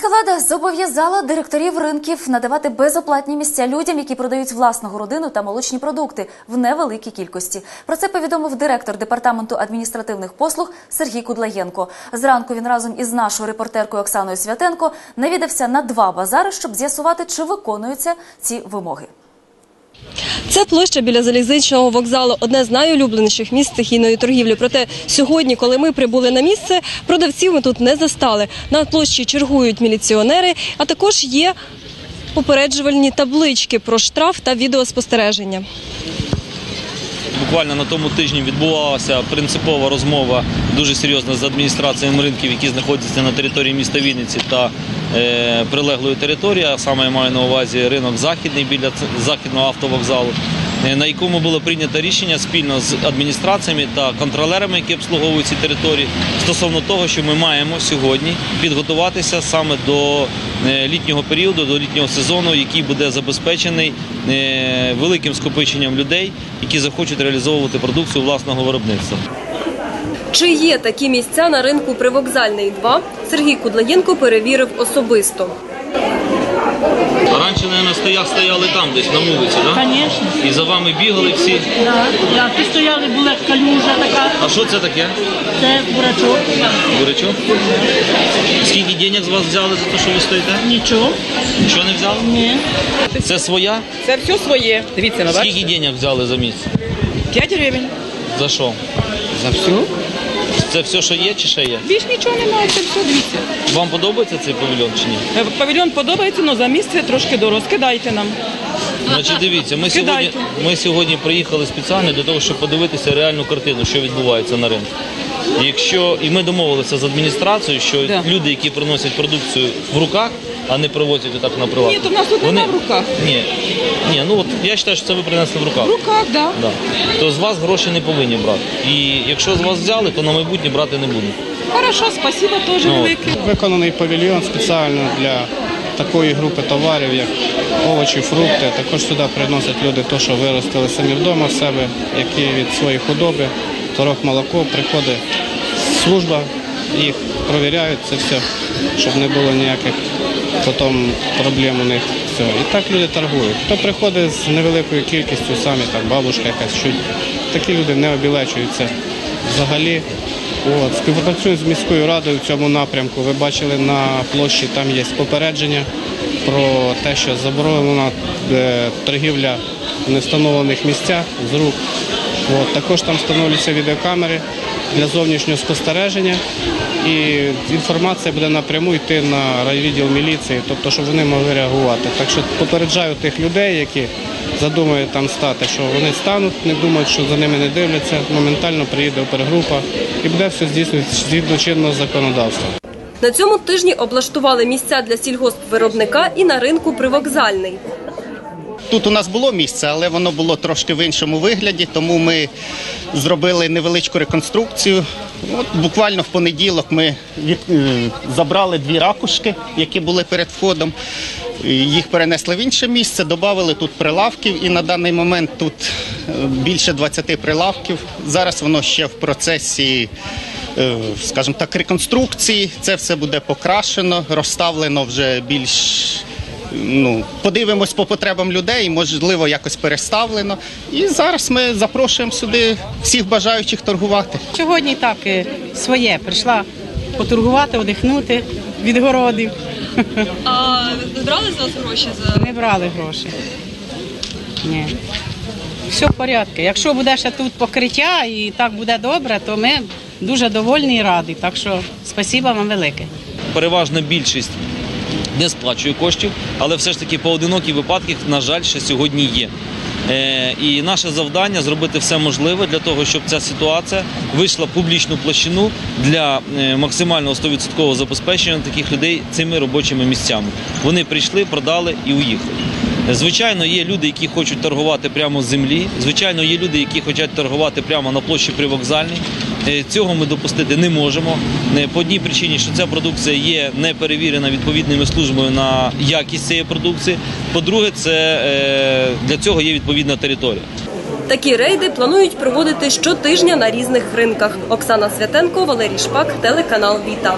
Міська влада зобов'язала директорів ринків надавати безоплатні місця людям, які продають власну родину та молочні продукти в невеликій кількості. Про це повідомив директор департаменту адміністративних послуг Сергій Кудлаєнко. Зранку він разом із нашою репортеркою Оксаною Святенко навідався на два базари, щоб з'ясувати, чи виконуються ці вимоги. Це площа біля залізничного вокзалу, одне з найулюбленіших місць стихійної торгівлі. Проте сьогодні, коли ми прибули на місце, продавців ми тут не застали. На площі чергують міліціонери, а також є попереджувальні таблички про штраф та відеоспостереження. Буквально на тому тижні відбувалася принципова розмова дуже серйозна з адміністраціями ринків, які знаходяться на території міста Вінниці та е, прилеглої території. А саме я маю на увазі ринок західний біля західного автовокзалу, на якому було прийнято рішення спільно з адміністраціями та контролерами, які обслуговують ці території, стосовно того, що ми маємо сьогодні підготуватися саме до е, літнього періоду, до літнього сезону, який буде забезпечений е, великим скопиченням людей, які захочуть реалізовувати продукцію власного виробництва. Чи є такі місця на ринку Привокзальний 2, Сергій Кудлаєнко перевірив особисто. Раніше, мабуть, стояли, стояли там, десь на вулиці, так? Конечно. І за вами бігали всі. Да. Да. Тут стояли, була калюжа така, А що це таке? це бурачок. Бурячок? Скільки денег з вас взяли за те, що ви стоїте? Нічого. Що не взяли? Ні. Це своя? Це все своє. Дивіться, на вас. Скільки денег взяли за місяць? 5 гривень. За що? За все. Це все, що є, чи ще є? Більш нічого немає, це все, дивіться. Вам подобається цей павільйон чи ні? Е, Павільйон подобається, але за місце трошки дорого. Скидайте нам. Значить, дивіться, ми сьогодні, Кидайте. ми сьогодні приїхали спеціально для того, щоб подивитися реальну картину, що відбувається на ринку. Якщо і ми домовилися з адміністрацією, що Да. люди, які приносять продукцію в руках, а не привозять отак на прилавок. Ні, то в нас тут нема в руках. Ні, ні, ну от я вважаю, що це ви принесли в руках. В руках, так. Да. Да. То з вас гроші не повинні брати. І якщо з вас взяли, то на майбутнє брати не будуть. Хорошо, спасибо теж Ну, велике. Виконаний павільйон спеціально для такої групи товарів, як овочі, фрукти. Також сюди приносять люди те, що виростили самі вдома в себе, які від своєї худоби, торок молоко, приходить служба, їх провіряють це все, щоб не було ніяких потім проблем у них. Все. І так люди торгують. Хто приходить з невеликою кількістю, самі там бабушка якась чуть. Такі люди не обілечуються взагалі. От, співпрацюємо з міською радою в цьому напрямку. Ви бачили на площі, там є попередження про те, що заборонена е, торгівля в невстановлених місцях з рук. От, також там встановлюються відеокамери для зовнішнього спостереження. І інформація буде напряму йти на райвідділ міліції, тобто, щоб вони могли реагувати. Так що попереджаю тих людей, які задумують там стати, що вони стануть, не думають, що за ними не дивляться. Моментально приїде опергрупа і буде все здійснювати згідно чинного законодавства. На цьому тижні облаштували місця для сільгоспвиробника і на ринку Привокзальний. Тут у нас було місце, але воно було трошки в іншому вигляді, тому ми зробили невеличку реконструкцію. От буквально в понеділок ми е, забрали дві ракушки, які були перед входом. Їх перенесли в інше місце, додали тут прилавків, і на даний момент тут е, більше 20 прилавків. Зараз воно ще в процесі, е, скажімо так, реконструкції. Це все буде покрашено, розставлено вже більш ну, подивимось по потребам людей, можливо, якось переставлено. І зараз ми запрошуємо сюди всіх бажаючих торгувати. Сьогодні так е, своє прийшла поторгувати, одихнути від городів. А брали з вас гроші за Не брали гроші. Ні. Все в порядку. Якщо буде ще тут покриття і так буде добре, то ми дуже довольні і раді. Так що спасіба вам велике. Переважна більшість не сплачує коштів, але все ж таки поодинокі випадки, на жаль, ще сьогодні є. Е, і наше завдання зробити все можливе для того, щоб ця ситуація вийшла в публічну площину для е, максимального 100% забезпечення таких людей цими робочими місцями. Вони прийшли, продали і уїхали. Звичайно, є люди, які хочуть торгувати прямо з землі. Звичайно, є люди, які хочуть торгувати прямо на площі привокзальній. Е, Цього ми допустити не можемо. Е, По одній причині, що ця продукція є не перевірена відповідними службами на якість цієї продукції. По-друге, це е, для цього є відповідна територія. Такі рейди планують проводити щотижня на різних ринках. Оксана Святенко, Валерій Шпак, телеканал Віта.